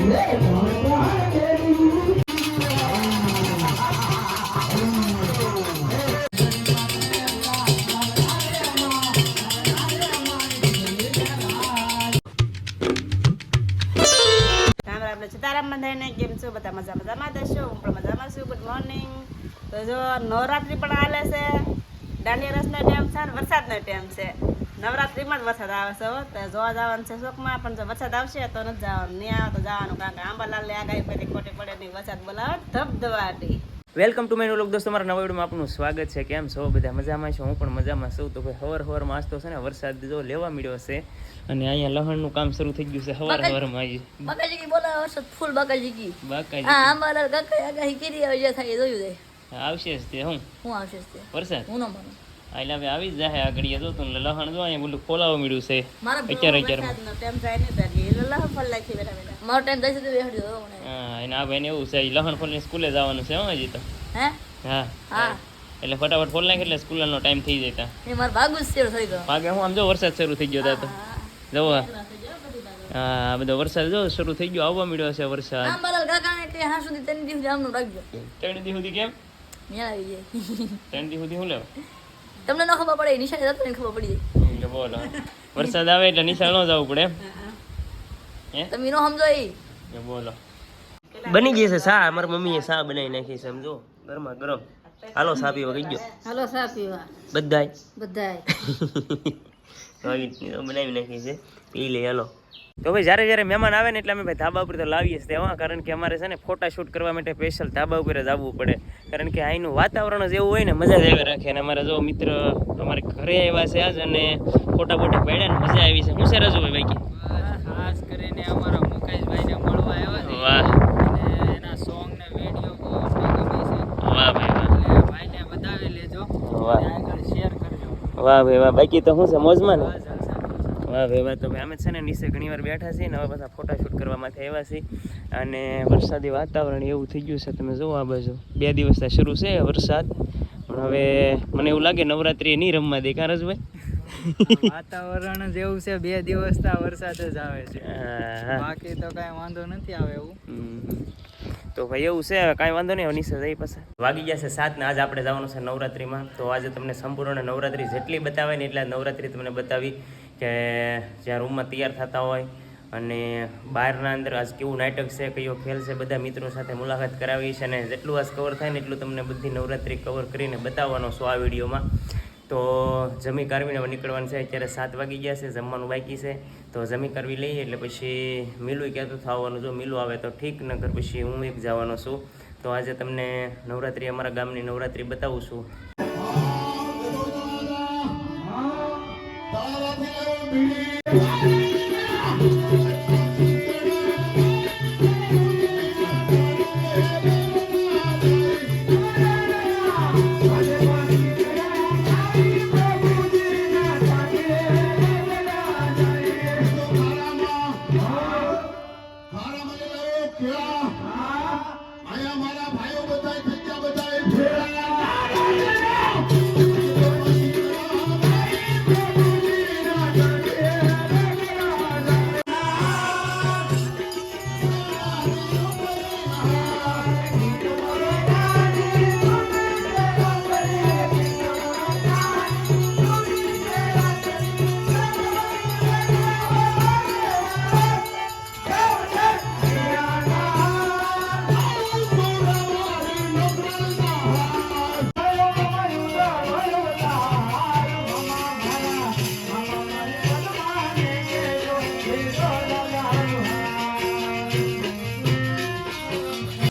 રામ રામ સીતારામ બધાને કેમ છો? બધા મજા મજામાં હું પણ મજામાં છું. ગુડ મોર્નિંગ તો જો નવરાત્રિ પણ હાલે છે. દાંડિયા રસનો ટાઈમ છે ને વરસાદનો ટાઈમ છે. નવરાત્રિમાં જ વરસાદ આવે છે તો જોવા જવાનું છે શોખમાં પણ જો વરસાદ આવશે તો નથી જવાનું. નહીં આવે તો જવાનું કારણ કે આંબાલાલની આગાહી પછી ખોટી પડે નહીં વરસાદ બોલાવે ધબધવાટી વેલકમ ટુ મેનુ લોક દોસ્તો મારા નવા વિડીયોમાં આપનું સ્વાગત છે. કેમ છો? બધા મજામાં છો? હું પણ મજામાં છું. તો ભાઈ હવાર હવારમાં આજ તો છે ને વરસાદ જો લેવા મળ્યો છે અને અહીંયા લહણનું કામ શરૂ થઈ ગયું છે હવાર હવારમાં આવી બકાજી કી બોલા વરસાદ ફૂલ બકાજી. કી બાકા હા અમારા કાકા આગાહી કરી હવે જે થાય જોયું દે. આવશે જ તે હું? હું આવશે તે. વરસાદ? હું ન માનું. એટલે હવે આવી જાય આગળ જો તું લહણ જો અહીંયા બોલું ખોલાવા મળ્યું છે. અત્યારે અત્યારે ટાઈમ જાય ને તારી એટલે લહ ફળ લાગી બેઠા બેઠા. મારો ટાઈમ દઈ સુધી બેહડી દો હા એના ભાઈને એવું છે લહણ ખોલીને સ્કૂલે જવાનું છે હો હજી તો. હે? હા હા. એટલે ફટાફટ ફોન નાખી એટલે સ્કૂલનો ટાઈમ થઈ જતા એ મારા ભાગુ જ શેર થઈ ગયો. ભાગે હું આમ જો વરસાદ શરૂ થઈ ગયો તો જો હા બધો વરસાદ જો શરૂ થઈ ગયો આવવા મળ્યો છે વરસાદ. આમ બાલાલ કાકા ને તે હા સુધી ત્રણ દિવસ આમનું રાખજો ત્રણ દિવસ સુધી કેમ? મેં આવી જાય. ત્રણ દિવસ સુધી હું લેવ? તમને ન ખબર પડે નિશાળે જતો ને ખબર પડી જાય. બોલો. વરસાદ આવે એટલે નિશાળ ન જવું પડે હે? તમે નો સમજો એ બોલો. બની ગઈ છે સા અમારી મમ્મીએ સા બનાવી નાખી છે સમજો. ગરમા ગરમ. હાલો સા પીવા કઈ ગયો. હાલો સા પીવા. બધાય. બધાય. બનાવી નાખી છે. પી લે હાલો. તો ભાઈ જ્યારે જ્યારે મહેમાન આવે ને એટલે અમે ભાઈ ધાબા ઉપર તો લાવીએ જ તેવા કારણ કે અમારે છે ને ફોટા શૂટ કરવા માટે સ્પેશિયલ ધાબા ઉપર જ આવવું પડે. કારણ કે અહીંનું વાતાવરણ જ એવું હોય ને મજા જ એવી રાખે. અને અમારા જો મિત્ર અમારે ઘરે આવ્યા છે આજ અને ફોટા ફોટા પાડ્યા ને મજા આવી છે. હું છે રજુ ભાઈ ખાસ કરીને અમારા મુકેશભાઈને મળવા આવ્યા છે. વાહ. અને એના સોંગ ને વીડિયો બહુ ગમે છે. વાહ ભાઈ વાહ. એટલે ભાઈને બતાવી લેજો. વાહ. આગળ શેર કરજો. વાહ ભાઈ વાહ. બાકી તો શું છે મોજમાં ને? વાહ વાહ તો અમે છે ને નીચે ઘણી વાર બેઠા છીએ ને હવે બધા ફોટા શૂટ કરવા માટે આવ્યા છીએ. અને વરસાદી વાતાવરણ એવું થઈ ગયું છે તમે જુઓ આ બાજુ. બે દિવસથી શરૂ છે વરસાદ. પણ હવે મને એવું લાગે નવરાત્રિ નહીં રમવા દે કાં ભાઈ? વાતાવરણ જ એવું છે બે દિવસ તા વરસાદ જ આવે છે. બાકી તો કઈ વાંધો નથી આવે એવું. તો ભાઈ એવું છે કાંઈ વાંધો નહીં નીચે જઈ પાસે વાગી છે સાત ને આજે આપણે જવાનું છે નવરાત્રિમાં. તો આજે તમને સંપૂર્ણ નવરાત્રિ જેટલી બતાવે ને એટલા નવરાત્રિ તમને બતાવી. કે જ્યાં રૂમમાં તૈયાર થતા હોય અને બહારના અંદર આજ કેવું નાટક છે, કયો ખેલ છે, બધા મિત્રો સાથે મુલાકાત કરાવી છે અને જેટલું આજ કવર થાય ને એટલું તમને બધી નવરાત્રિ કવર કરીને બતાવવાનો છું આ વિડીયોમાં. તો જમી કારવીને હવે નીકળવાનું છે, અત્યારે સાત વાગી ગયા છે, જમવાનું બાકી છે. તો જમી કરવી લઈએ એટલે પછી મિલું ક્યાં થવાનું જો મિલું આવે તો ઠીક નગર પછી હું એક જવાનો છું. તો આજે તમને નવરાત્રિ અમારા ગામની નવરાત્રિ બતાવું છું. me.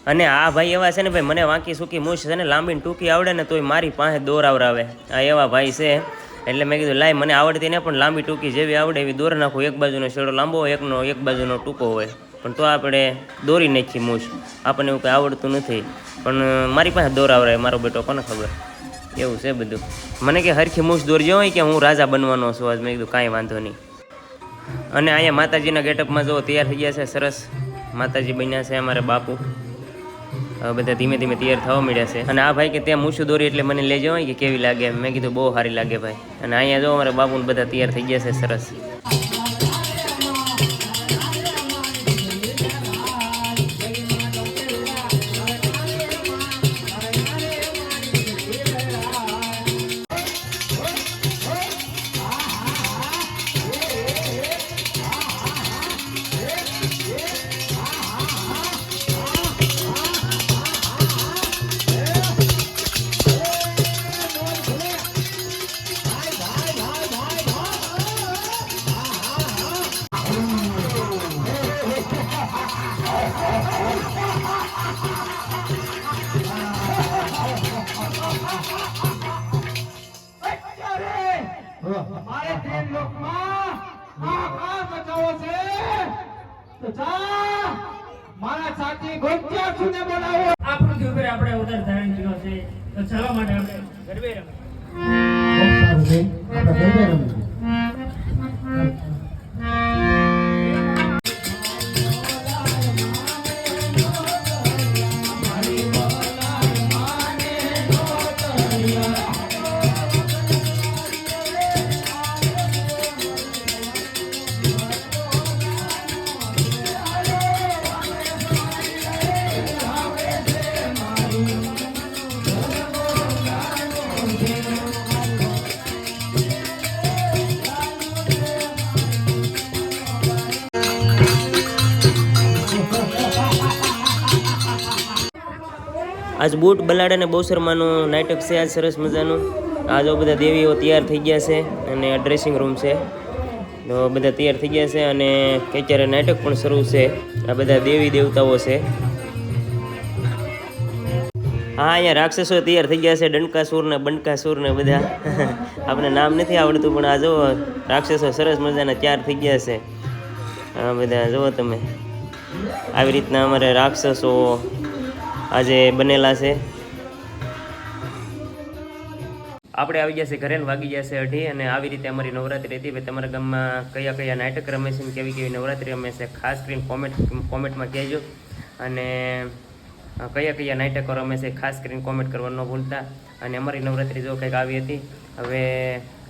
અને આ ભાઈ એવા છે ને ભાઈ, મને વાંકી સૂકી મૂછ છે ને લાંબી ટૂંકી આવડે ને તોય મારી પાસે દોર આવરાવે. આ એવા ભાઈ છે. એટલે મેં કીધું, લાય, મને આવડતી ને પણ લાંબી ટૂંકી જેવી આવડે એવી દોર નાખું. એક બાજુનો શેડો લાંબો હોય એકનો, એક બાજુનો ટૂંકો હોય. પણ તો આપણે દોરી નાખીએ મૂછ. આપણને એવું કંઈ આવડતું નથી. પણ મારી પાસે દોર આવરાવે, મારો બેટો, કોને ખબર? એવું છે બધું. મને કે, હરખી મૂછ દોરજો હોય કે હું રાજા બનવાનો છું? આજ મેં કીધું, કાંઈ વાંધો નહીં. અને અહીંયા માતાજીના ગેટઅપમાં જો તૈયાર થઈ ગયા છે, સરસ માતાજી બન્યા છે અમારે બાપુ. બધા ધીમે ધીમે તૈયાર થવા મળ્યા છે. અને આ ભાઈ કે ત્યાં મૂછું દોરી એટલે મને લઈ જવાય કે કેવી લાગે. મેં કીધું, બહુ સારી લાગે ભાઈ. અને અહીંયા જો અમારા બાપુને બધા તૈયાર થઈ ગયા છે સરસ. આ પૃથ્વી ઉપર આપણે ઉધાર ધારણ કર્યો છે. તો ચાલો માટે આપણે ગરબે રમીએ. આજ બૂટ બલાડ અને બહુ શર્માનું નાટક છે, આજ સરસ મજાનું. આ જો બધા દેવીઓ તૈયાર થઈ ગયા છે અને આ ડ્રેસિંગ રૂમ છે. તો બધા તૈયાર થઈ ગયા છે અને અત્યારે નાટક પણ શરૂ છે. આ બધા દેવી દેવતાઓ છે. હા, અહીંયા રાક્ષસો તૈયાર થઈ ગયા છે, ડંકાસુર ને બંકાસુર ને બધા. આપણે નામ નથી આવડતું, પણ આ જુઓ, રાક્ષસો સરસ મજાના તૈયાર થઈ ગયા છે. આ બધા જુઓ તમે. આવી રીતના અમારે રાક્ષસો આજે બનેલા છે. આપણે આવી જશે ઘરે વાગી જશે અઢી અને આવી રીતે અમારી નવરાત્રી હતી. તમારા ગામમાં કયા કયા નાટક રમે છે કેવી કેવી નવરાત્રી રમે છે, ખાસ કરીને કોમેન્ટ, કોમેન્ટમાં કહેજો. અને કયા કયા નાટકો રમે છે, ખાસ કરીને કોમેન્ટ કરવા ન ભૂલતા. અને અમારી નવરાત્રી જો કંઈક આવી હતી, હવે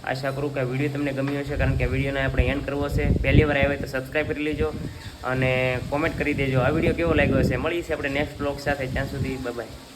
આશા કરું કે વીડિયો તમને ગમ્યો છે કારણ કે વિડીયોને આપણે એન્ડ કરવો છે પહેલી વાર આવ્યો તો સબસ્ક્રાઈબ કરી લેજો અને કોમેન્ટ કરી દેજો. આ વીડિયો કેવો લાગ્યો હશે? મળીએ આપણે નેક્સ્ટ બ્લોગ સાથે. ત્યાં સુધી બાય